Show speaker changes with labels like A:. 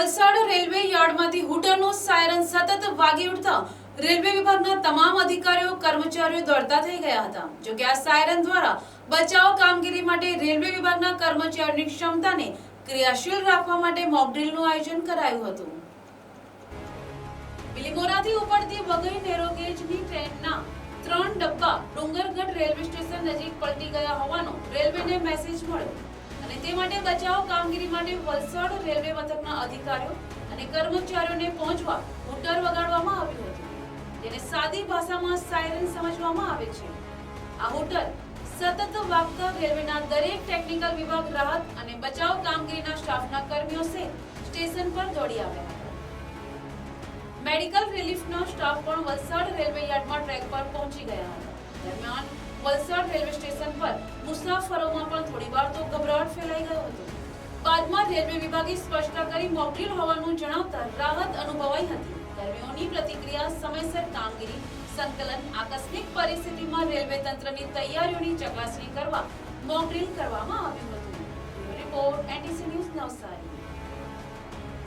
A: Valsad railway યાર્ડમાંથી હૂટરનું siren સતત વાગી ઉઠતા રેલવે વિભાગના તમામ અધિકારીઓ, કર્મચારીઓ દોડતા થઈ ગયા હતા. જો કે આ સાયરન દ્વારા બચાવ કામગીરી માટે રેલવે વિભાગના કર્મચારીઓની ક્ષમતાને ક્રિયાશીલ રાખવા માટે મોકડ્રીલનું આયોજન કરાયું હતું. બિલીમોરાથી ઉપડતી વઘઈ નેરોગેજની ટ્રેનના ત્રણ ડબ્બા ડુંગરગઢ રેલવે સ્ટેશન નજીક પલટી ગયા હોવાનો રેલવેને મેસેજ મળ્યો. અને તે માટે બચાવ કામગીરી માટે વલસાડ રેલવે મથકના અધિકારીઓ અને કર્મચારીઓને પહોંચવા મોટર વગાડવામાં આવ્યું હતું. જેને સાદી ભાષામાં સાયરન સમજવામાં આવે છે. આ હોટલ સતત વાગતા રેલવેના દરેક ટેકનિકલ વિભાગ રાહત અને બચાવ કામગીરીના સ્ટાફના કર્મીઓ સહિત સ્ટેશન પર દોડી આવ્યા મેડિકલ રિલીફનો સ્ટાફ પણ વલસાડ રેલવે યાર્ડમાં ટ્રેક પર પહોંચી ગયા હતા. દરમિયાન વલસાડ રેલવે સ્ટેશન પર થોડીવાર તો ગભરાટ ફેલાઈ ગયો હતો. બાદમાં રેલવે વિભાગે સ્પષ્ટતા કરી મોકડ્રીલ હોવાનું જણાવતા રાહત અનુભવાઈ હતી. કર્મીઓની પ્રતિક્રિયા સમયસર કામગીરી, સંકલન, આકસ્મિક પરિસ્થિતિમાં રેલવે તંત્રની તૈયારીઓની ચકાસણી કરવા મોકડ્રીલ કરવામાં આવ્યું હતું. Report, NTC news Navsari.